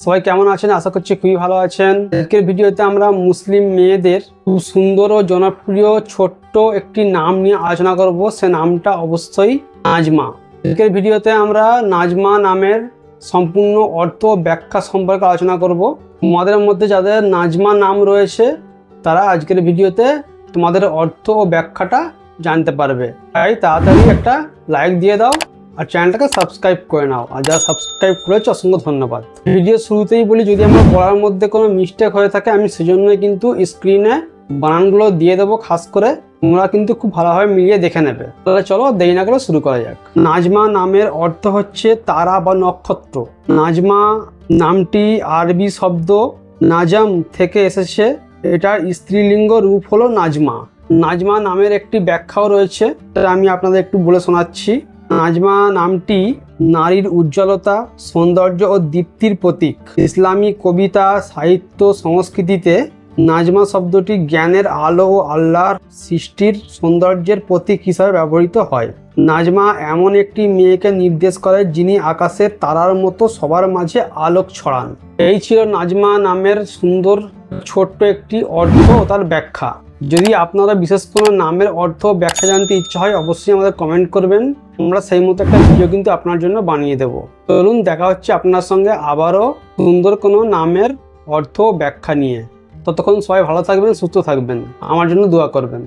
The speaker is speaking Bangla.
সবাই কেমন আছেন? আশা করছি খুবই ভালো আছেন। আজকের ভিডিওতে আমরা মুসলিম মেয়েদের খুব সুন্দর ও জনপ্রিয় ছোট্ট একটি নাম নিয়ে আলোচনা করব। সে নামটা অবশ্যই নাজমা। আজকের ভিডিওতে আমরা নাজমা নামের সম্পূর্ণ অর্থ ব্যাখ্যা সম্পর্কে আলোচনা করব। তোমাদের মধ্যে যাদের নাজমা নাম রয়েছে, তারা আজকের ভিডিওতে তোমাদের অর্থ ও ব্যাখ্যাটা জানতে পারবে। তাই তাড়াতাড়ি একটা লাইক দিয়ে দাও। আর চ্যানেলটাকে সাবস্ক্রাইব করে নাও। আর যারা সাবস্ক্রাইব করেছে, অসংখ্য ধন্যবাদ। ভিডিও শুরুতেই বলি, যদি আমার পড়ার মধ্যে কোনো মিস্টেক হয়ে থাকে, আমি সেজন্যই কিন্তু স্ক্রিনে বানানগুলো দিয়ে দেবো, খাস করে তোমরা কিন্তু খুব ভালোভাবে মিলিয়ে দেখে নেবে। তাহলে চলো, দেরি না করে শুরু করা যাক। নাজমা নামের অর্থ হচ্ছে তারা বা নক্ষত্র। নাজমা নামটি আরবি শব্দ নাজাম থেকে এসেছে। এটার স্ত্রীলিঙ্গ রূপ হলো নাজমা। নাজমা নামের একটি ব্যাখ্যাও রয়েছে আমি আপনাদের একটু বলে শোনাচ্ছি। নাজমা নামটি নারীর উজ্জ্বলতা, সৌন্দর্য ও দীপ্তির প্রতীক। ইসলামী কবিতা, সাহিত্য, সংস্কৃতিতে নাজমা শব্দটি জ্ঞানের আলো ও আল্লাহর সৃষ্টির সৌন্দর্যের প্রতীক হিসাবে ব্যবহৃত হয়। নাজমা এমন একটি মেয়েকে নির্দেশ করে যিনি আকাশের তারার মতো সবার মাঝে আলোক ছড়ান। এই ছিল নাজমা নামের সুন্দর ছোট্ট একটি অর্থ ও তার ব্যাখ্যা। যদি আপনারা বিশেষ কোনো নামের অর্থ ব্যাখ্যা জানতে ইচ্ছা হয়, অবশ্যই আমাদের কমেন্ট করবেন। আমরা সেই মতো একটা ভিডিও কিন্তু আপনার জন্য বানিয়ে দেব। চলুন দেখা হচ্ছে আপনার সঙ্গে আবারও সুন্দর কোনো নামের অর্থ ব্যাখ্যা নিয়ে। ততক্ষণ সবাই ভালো থাকবেন, সুস্থ থাকবেন। আমার জন্য দোয়া করবেন।